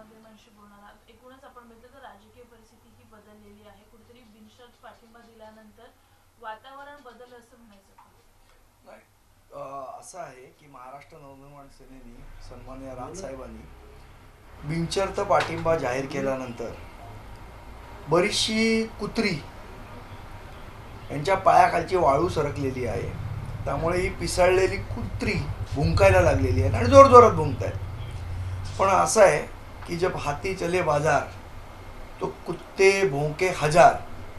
माध्यमांशी बोलणार एकूणच आपण बघितलं तर राजकीय परिस्थिती ही बदललेली आहे. कुठेतरी बिनशर्त पाठिंबा दिल्यानंतर वातावरण बदल असं म्हणायचं नाही असं आहे की महाराष्ट्र नवनिर्माण सेनेने सन्मान्य राजसाहेबांनी बिनचर्त पाठिंबा जाहीर केल्यानंतर बरीचशी कुत्री यांच्या पायाखालची वाळू सरकलेली आहे. त्यामुळे ही पिसाळलेली कुत्री भुंकायला लागलेली आहे आणि जोरजोरात भुंकतायत. पण असं आहे की जब हाती चले बाजार तो कुत्ते भोंके हजार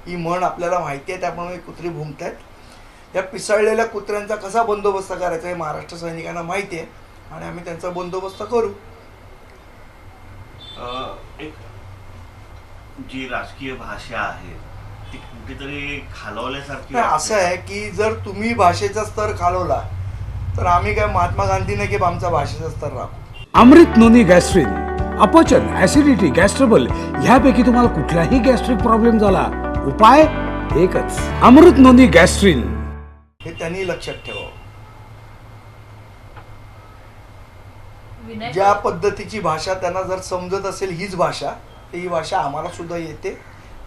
ही म्हण आपल्याला माहिती आहे त्याप्रमाणे कुत्री भुंकतायत. या पिसाळलेल्या कुत्र्यांचा कसा बंदोबस्त करायचा हे महाराष्ट्र सैनिकांना माहिती आहे आणि आम्ही त्यांचा बंदोबस्त करू. अ, एक जी राजकीय भाषा आहे ती कुठेतरी खालवल्यासारखी असं. आहे की जर तुम्ही भाषेचा स्तर खालवला तर आम्ही काय महात्मा गांधी नाही की आमचा भाषेचा स्तर राखू? अमृत नोनी गॅस्ट्रिन अपचन ऍसिडिटी गॅस्ट्रबल ह्यापैकी तुम्हाला कुठलाही गॅस्ट्रिक प्रॉब्लेम झाला. उपाय एकच. अमृत नोनी गॅस्ट्रिन हे त्यांनी लक्षात ठेवावं ज्या पद्धतीची भाषा त्यांना जर समजत असेल हीच भाषा तर ही भाषा आम्हाला सुद्धा येते.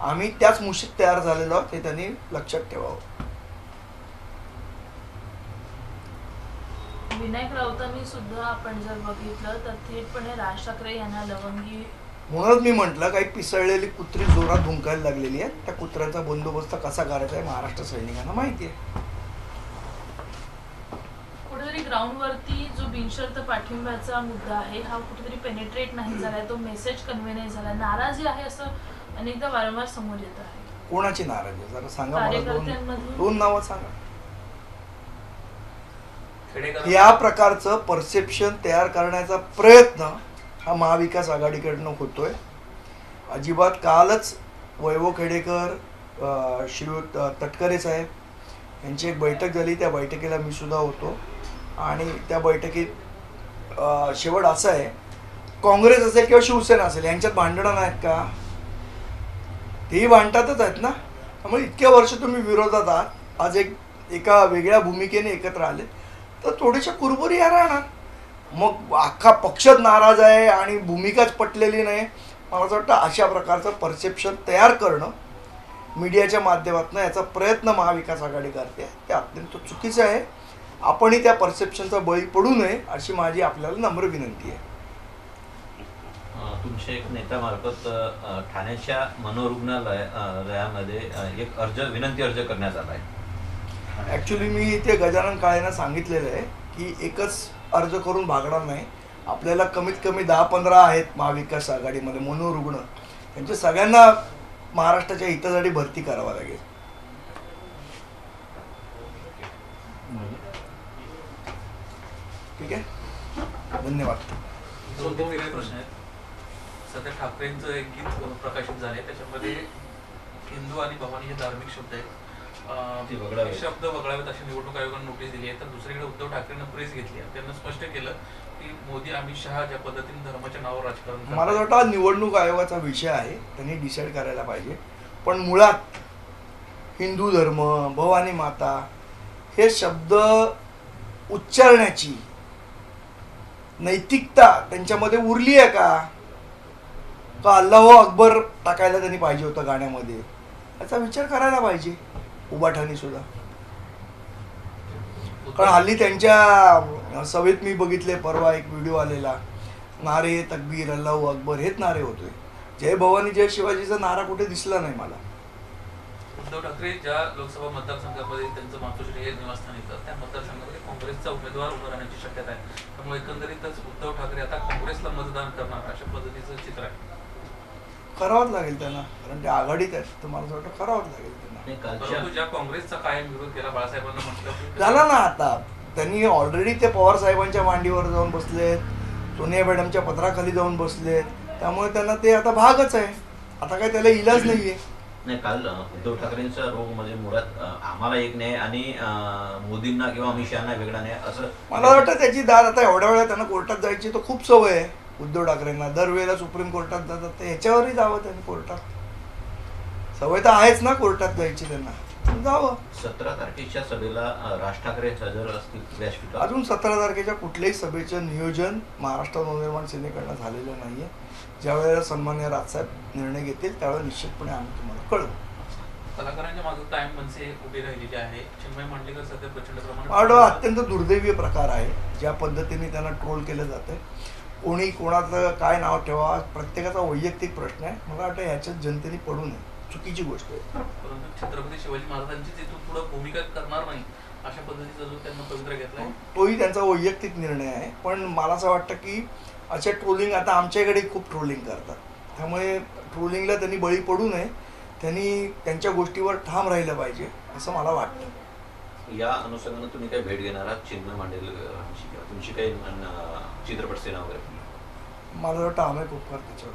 आम्ही त्याच मुशीत तयार झालेलो आहोत हे त्यांनी लक्षात ठेवावं. विनायक राऊतांनी सुद्धा आपण जर बघितलं तर थेटपणे राज ठाकरे यांना लवंगी म्हणूनच मी म्हटलं काही पिसळलेली कुत्री जोरात भुंकायला लागलेली आहे त्या कुत्र्यांचा बंदोबस्त कसा करायचा आहे महाराष्ट्र सैनिकांना माहिती आहे. कुठेतरी ग्राउंडवरती जो बिनशर्त पाठिंब्याचा मुद्दा आहे हा कुठेतरी पेनेट्रेट नाही झालाय तो मेसेज कन्वे नाही झाला नाराजी आहे असं अनेकदा वारंवार समोर येत आहे. कोणाची नाराजी आहे? जरा सांगा मला. दोन कार्यकर्त्यांमधून दोन नावं सांगा. या प्रकारचं परसेप्शन तयार करण्याचा प्रयत्न हा महाविकास आघाडीकडनं होतोय. अजिबात कालच वैभव खेडेकर श्री श्रीयुत तटकरे साहेब यांची एक बैठक झाली. त्या बैठकीला मी सुद्धा होतो. आणि त्या बैठकीत शेवट असं आहे काँग्रेस असेल किंवा शिवसेना असेल यांच्यात भांडणं नाहीत का? तेही भांडतातच आहेत ना? त्यामुळे इतक्या वर्ष तुम्ही विरोधात आहात. आज एक एका वेगळ्या भूमिकेने एकत्र आले तर थोड्याशा कुरबुरी या राहणार. मग अख्खा पक्षच नाराज आहे आणि भूमिकाच पटलेली नाही. मला असं वाटतं अशा प्रकारचं परसेप्शन तयार करणं मीडियाच्या माध्यमातून याचा प्रयत्न महाविकास आघाडी करते ते अत्यंत चुकीचं आहे. आपणही त्या परसेप्शनचा बळी पडू नये अशी माझी आपल्याला नम्र विनंती आहे. तुमचे तुमच्या एक नेत्यामार्फत ठाण्याच्या मनोरुग्णालयामध्ये लयामध्ये एक अर्ज विनंती अर्ज करण्यात आला आहे. ॲक्च्युली मी ते गजानन काळेंना सांगितलेलं आहे की एकच अर्ज करून भागणार नाही. आपल्याला कमीत कमी दहा पंधरा आहेत महाविकास आघाडीमध्ये मनोरुग्ण त्यांच्या सगळ्यांना महाराष्ट्राच्या हितासाठी भरती करावा लागेल. ठीक आहे? धन्यवाद. दोन दोन वेगळे प्रश्न आहेत. सध्या ठाकरेंचं एक गीत प्रकाशित झाले त्याच्यामध्ये हिंदू आणि भवानी हे धार्मिक शब्द आहेत. शब्द वगळावेत अशी निवडणूक आयोगाने नोटीस दिली आहे. तर दुसरीकडे उद्धव ठाकरेंना प्रेस घेतली आहे. त्यांना स्पष्ट केलं की मोदी अमित शहा ज्या पद्धतीने धर्माच्या नावावर राजकारण मला वाटतं निवडणूक आयोगाचा विषय आहे. त्यांनी डिसाईड करायला पाहिजे. पण मुळात हिंदू धर्म भवानी माता हे शब्द उच्चारण्याची नैतिकता त्यांच्यामध्ये उरली आहे का? का अल्लाह अकबर टाकायला त्यांनी पाहिजे होतं गाण्यामध्ये? याचा विचार करायला पाहिजे. उबाठानी सुद्धा. कारण हल्ली त्यांच्या सभेत मी बघितले परवा एक व्हिडिओ आलेला. नारे तकबीर अल्लाहू अकबर हेच नारे होते जय भवानी जय शिवाजीचा नारा कुठे दिसला नाही मला. उद्धव ठाकरे ज्या लोकसभा मतदारसंघामध्ये त्यांचं मातोश्री हे निवासस्थान येतं त्या मतदारसंघामध्ये काँग्रेसचा उमेदवार उभं राहण्याची शक्यता आहे. त्यामुळे एकंदरीतच उद्धव ठाकरे आता काँग्रेसला मतदान करणार अशा पद्धतीचं चित्र आहे. करावंच लागेल त्यांना. कारण ते आघाडीत आहेत. तर मला असं वाटतं करावंच लागेल त्यांना. परंतु ज्या काँग्रेसचा कायम विरोध केला बाळासाहेबांना म्हटलं झाला ना आता. त्यांनी ऑलरेडी ते पवार साहेबांच्या मांडीवर जाऊन बसलेत. सोनिया मॅडमच्या पत्राखाली जाऊन बसलेत. त्यामुळे त्यांना ते आता भागच आहे. आता काय त्याला इलाज नाहीये. नाही काल उद्धव ठाकरेंचा रोग म्हणजे मुळात आम्हाला एक नाही आणि मोदींना किंवा अमित शहाना वेगळा नाही असं मला वाटतं त्याची दाद आता एवढ्या वेळा त्यांना कोर्टात जायची तर खूप सवय आहे. उद्धव ठाकरेंना. दरवेळेला सुप्रीम कोर्टात जातात तर ह्याच्यावरही जावं त्यांनी कोर्टात. सवय तर आहेच ना कोर्टात जायची त्यांना. जावं. सतरा तारखेच्या सभेला राज ठाकरे हजर असतील अजून सतरा तारखेच्या कुठल्याही सभेचं नियोजन महाराष्ट्र नवनिर्माण सेनेकडनं झालेलं नाहीये. ज्या वेळेला सन्मान्य राजसाहेब निर्णय घेतील त्यावेळेला निश्चितपणे आम्ही तुम्हाला कळवू. कलाकारांच्या मागे कायम मनसे उभी राहिलेली आहे. चिन्मय मांडलेकर सध्या प्रचंड प्रमाणात अत्यंत दुर्दैवी प्रकार आहे. ज्या पद्धतीने त्यांना ट्रोल केलं जातं कोणी कोणाचं काय नाव ठेवा प्रत्येकाचा वैयक्तिक प्रश्न आहे. मला वाटतं ह्याच्यात जनतेने पडू नये. चुकीची गोष्ट आहे. परंतु छत्रपती शिवाजी महाराजांची तिथून पुढे भूमिका करणार नाही अशा पद्धतीचा जो त्यांना पवित्र घेतलाय. तोही त्यांचा वैयक्तिक निर्णय आहे. पण मला असं वाटतं की अशा ट्रोलिंग आता आमच्याकडे खूप ट्रोलिंग करतात. त्यामुळे ट्रोलिंगला त्यांनी बळी पडू नये. त्यांनी त्यांच्या गोष्टीवर ठाम राहिलं पाहिजे असं मला वाटतं. या अनुषंगानं तुम्ही काही भेट घेणार आहात? चिन्मय मांडेलकरांची तुमची काही चित्रपट सेना वगैरे? मला वाटतं आम्ही खूप त्याच्यावर